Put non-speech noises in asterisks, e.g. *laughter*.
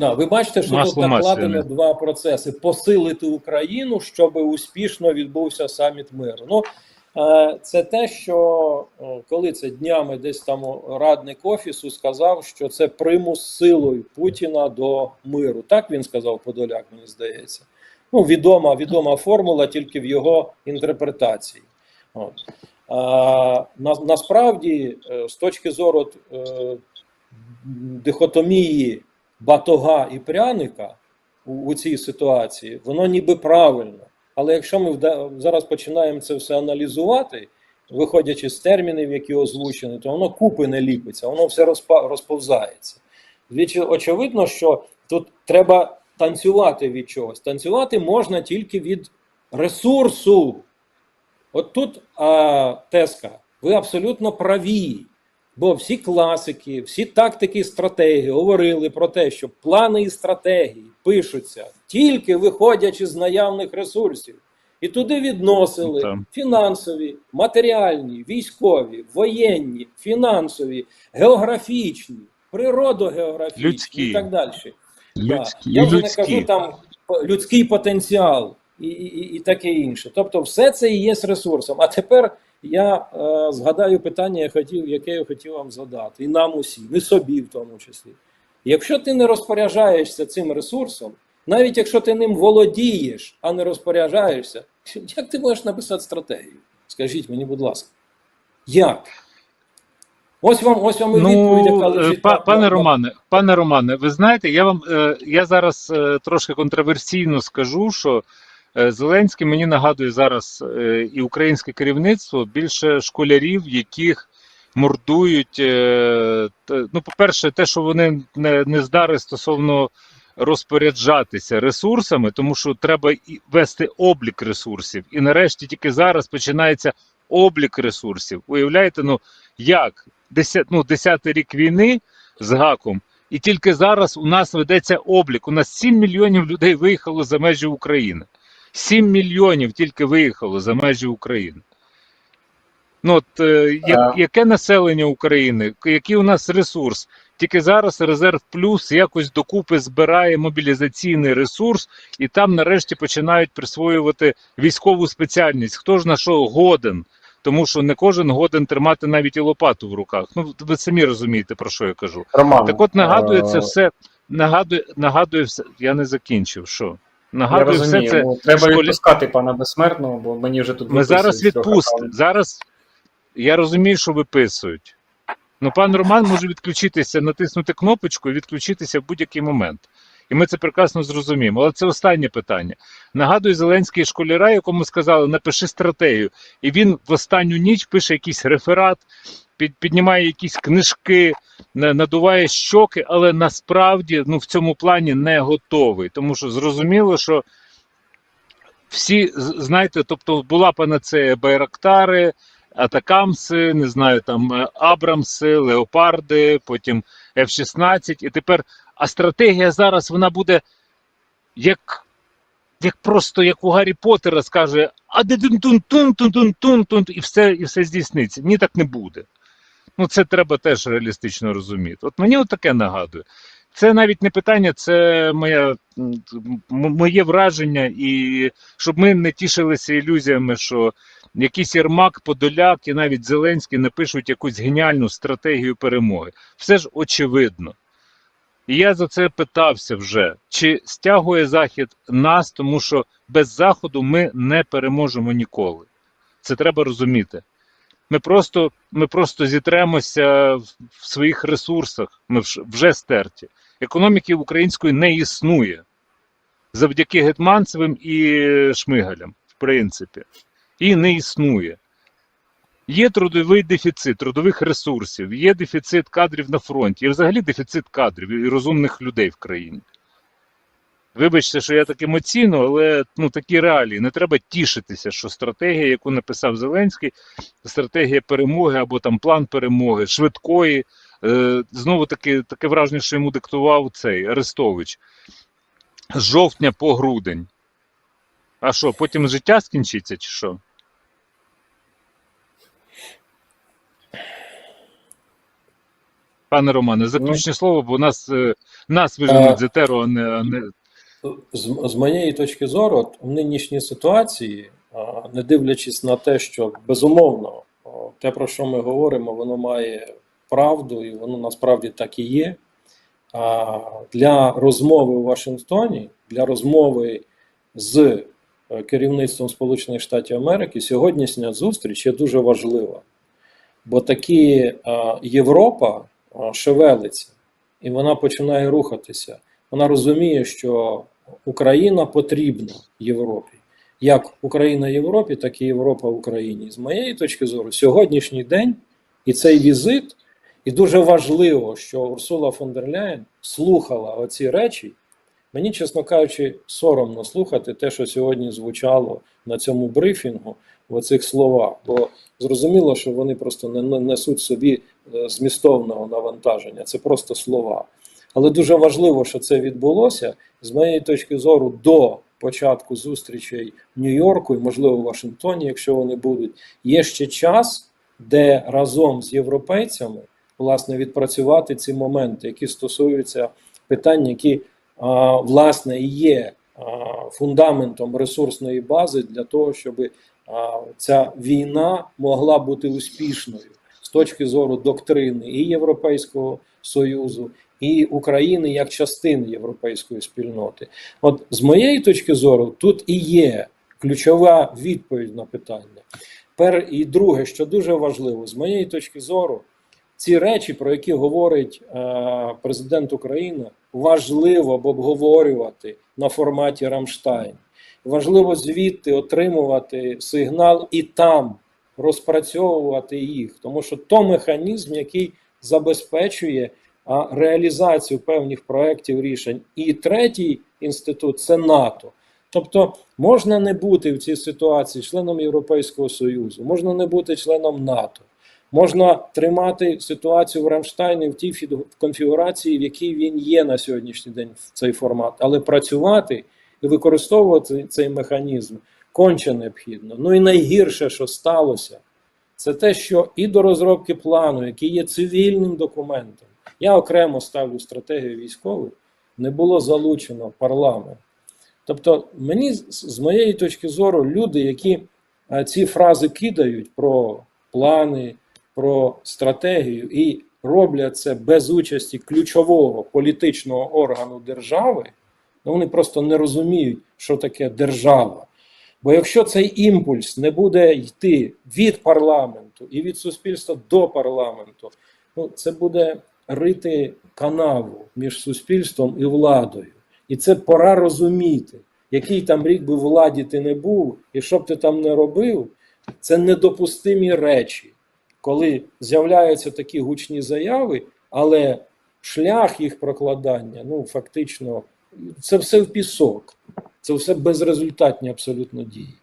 Да, ви бачите, що Масло тут накладено два процеси: посилити Україну, щоб успішно відбувся саміт миру. Ну е, це те, що е, коли це днями десь там радник офісу сказав, що це примус силою Путіна до миру. Так він сказав Подоляк, мені здається. Ну, відома, відома формула тільки в його інтерпретації. От. А, на, насправді, е, з точки зору е, дихотомії батога і пряника у, у цій ситуації, воно ніби правильно. Але якщо ми зараз починаємо це все аналізувати, виходячи з термінів, які озвучені, то воно купи не ліпиться, воно все розповзається. Звідси очевидно, що тут треба танцювати від чогось. Танцювати можна тільки від ресурсу. От тут а, Теска, ви абсолютно праві. Бо всі класики, всі тактики і стратегії говорили про те, що плани і стратегії пишуться тільки виходячи з наявних ресурсів. І туди відносили фінансові, матеріальні, військові, воєнні, фінансові, географічні, природогеографічні Людські. і так далі. Людські. Я вже не кажу там людський потенціал і, і, і таке інше. Тобто, все це і є ресурсом. А тепер я е, згадаю питання, я хотів, яке я хотів вам задати, і нам усім, і собі в тому числі. Якщо ти не розпоряджаєшся цим ресурсом, навіть якщо ти ним володієш, а не розпоряджаєшся, *laughs* як ти можеш написати стратегію? Скажіть мені, будь ласка, як? Ось вам, ось вам і відповідь, яка Ну, е, лежить. па- пане Романе, пане Романе, ви знаєте, я вам е, я зараз е, трошки контроверсійно скажу, що Зеленський мені нагадує зараз е, і українське керівництво більше школярів, яких мордують. е, Ну, по-перше, те, що вони не, не здари стосовно розпоряджатися ресурсами, тому що треба вести облік ресурсів. І нарешті тільки зараз починається облік ресурсів. Уявляєте, ну як? 10, ну, 10 рік війни з гаком, і тільки зараз у нас ведеться облік. У нас 7 мільйонів людей виїхало за межі України. 7 мільйонів тільки виїхало за межі України. Ну, от, е, я- яке населення України, який у нас ресурс? Тільки зараз резерв плюс якось докупи збирає мобілізаційний ресурс, і там нарешті починають присвоювати військову спеціальність. Хто ж на що годен? Тому що не кожен годен тримати навіть і лопату в руках. Ну ви самі розумієте про що я кажу. Роман, Так от нагадує це все. Нагадує, нагадує все. Я не закінчив. Що? Я Нагадує все це. ну, треба школі- відпускати пана безсмертного, бо мені вже тут Ми зараз відпустимо. Зараз я розумію, що виписують. Ну, пан Роман може відключитися, натиснути кнопочку і відключитися в будь-який момент. І ми це прекрасно зрозуміємо. Але це останнє питання. Нагадую, Зеленський школяра, якому сказали, напиши стратегію. І він в останню ніч пише якийсь реферат, під, піднімає якісь книжки, на- надуває щоки, але насправді ну, в цьому плані не готовий. Тому що зрозуміло, що всі знаєте, тобто була панацея Байрактари, Атакамси, не знаю, там е, Абрамси, Леопарди, потім F-16, і тепер. А стратегія зараз вона буде як, як просто як у Гаррі Поттера скаже, а де тун тун тун тун тун тун і все, і все здійсниться. Ні, так не буде. Ну, це треба теж реалістично розуміти. От мені таке нагадує. Це навіть не питання, це моя, моє враження, і щоб ми не тішилися ілюзіями, що якийсь Єрмак, Подоляк і навіть Зеленський напишуть якусь геніальну стратегію перемоги. Все ж очевидно. І я за це питався вже, чи стягує Захід нас, тому що без Заходу ми не переможемо ніколи. Це треба розуміти. Ми просто, ми просто зітремося в своїх ресурсах, ми вже стерті. Економіки української не існує завдяки Гетманцевим і Шмигалям, в принципі. І не існує. Є трудовий дефіцит трудових ресурсів, є дефіцит кадрів на фронті, є взагалі дефіцит кадрів і розумних людей в країні. Вибачте, що я так емоційно, але ну такі реалії. Не треба тішитися, що стратегія, яку написав Зеленський, стратегія перемоги або там план перемоги, швидкої. Е, знову таки таке враження, що йому диктував цей Арестович з жовтня по грудень. А що, потім життя скінчиться, чи що? Пане Романе, заключне слово, бо нас, е, нас виженуть Е, з етеру, а не, а не З, з моєї точки зору, от, в нинішній ситуації, не дивлячись на те, що безумовно те, про що ми говоримо, воно має правду, і воно насправді так і є. Для розмови у Вашингтоні, для розмови з е, керівництвом Сполучених Штатів Америки, сьогоднішня зустріч є дуже важлива. Бо таки а, Європа шевелиться, і вона починає рухатися. Вона розуміє, що Україна потрібна Європі. Як Україна Європі, так і Європа Україні. З моєї точки зору, сьогоднішній день і цей візит, і дуже важливо, що Урсула фон дер Ляєн слухала оці речі. Мені, чесно кажучи, соромно слухати те, що сьогодні звучало на цьому брифінгу в оцих словах. Бо зрозуміло, що вони просто не не несуть собі е, змістовного навантаження. Це просто слова. Але дуже важливо, що це відбулося. З моєї точки зору до початку зустрічей в Нью-Йорку і, можливо, в Вашингтоні, якщо вони будуть, є ще час, де разом з європейцями власне відпрацювати ці моменти, які стосуються питань, які а, власне і є а, фундаментом ресурсної бази для того, щоб а, ця війна могла бути успішною точки зору доктрини і Європейського Союзу, і України як частини європейської спільноти. От з моєї точки зору, тут і є ключова відповідь на питання. Пер і друге, що дуже важливо, з моєї точки зору, ці речі, про які говорить е, президент України, важливо б обговорювати на форматі Рамштайн. Важливо звідти отримувати сигнал і там розпрацьовувати їх, тому що то механізм, який забезпечує реалізацію певних проєктів рішень. І третій інститут це НАТО. Тобто можна не бути в цій ситуації членом Європейського Союзу, можна не бути членом НАТО, можна тримати ситуацію в Рамштайні в тій конфігурації, в якій він є на сьогоднішній день в цей формат, але працювати і використовувати цей механізм конче необхідно. Ну і найгірше, що сталося, це те, що і до розробки плану, який є цивільним документом, я окремо ставлю стратегію військову, не було залучено парламент. Тобто, мені з- моєї точки зору, люди, які ці фрази кидають про плани, про стратегію і роблять це без участі ключового політичного органу держави, ну вони просто не розуміють, що таке держава. Бо якщо цей імпульс не буде йти від парламенту і від суспільства до парламенту, ну це буде рити канаву між суспільством і владою. І це пора розуміти, який там рік би владі ти не був, і що б ти там не робив, це недопустимі речі, коли з'являються такі гучні заяви, але шлях їх прокладання, ну фактично, це все в пісок, це все безрезультатні абсолютно дії.